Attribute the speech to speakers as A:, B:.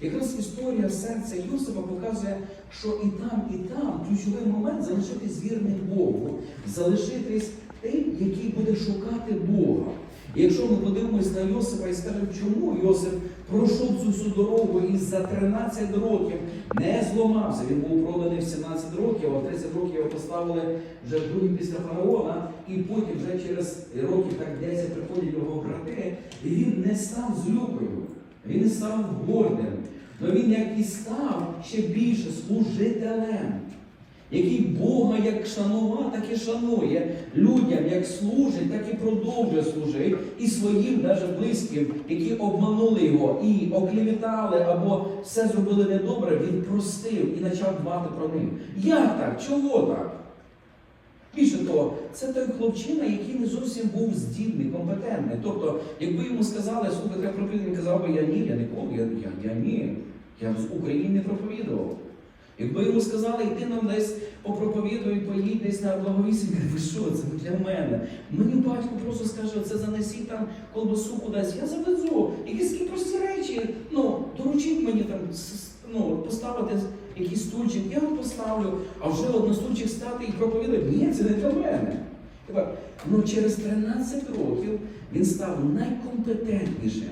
A: Якраз історія серця Йосипа показує, що і там, і там ключовий момент залишитись вірним Богу, залишитись тим, який буде шукати Бога. І якщо ми подивимось на Йосипа і скажемо, чому Йосип пройшов цю всю дорогу і за 13 років не зламався. Він був проданий в 17 років, а в 30 років його поставили вже другим після фараона, і потім вже через років так 10 приходять його брати, і він не став злюкою, він не став гордим. Але він як і став ще більше служителем, який Бога як шанував, так і шанує людям, як служить, так і продовжує служити, і своїм, навіть близьким, які обманули його і оклеветали або все зробили недобре, він простив і почав дбати про них. Як так? Чого так? Більше того, це той хлопчина, який не зовсім був здібний, компетентний. Тобто, якби йому сказали, слухай, треба проповідати, він казав би, я ні, я ніколи, я, я, я ні. Я з України не проповідував. Якби йому сказали, йди нам десь попроповідуй, поїдь десь на благовісінь, ви що, це для мене. Мені батько просто скаже, це занесіть там колбасу кудись, я завезу. Якісь прості речі, ну, доручіть мені там ну, поставити якийсь стульчик, я вам поставлю, а вже на стати і проповідати. Ні, це не для мене. Ну через 13 років він став найкомпетентнішим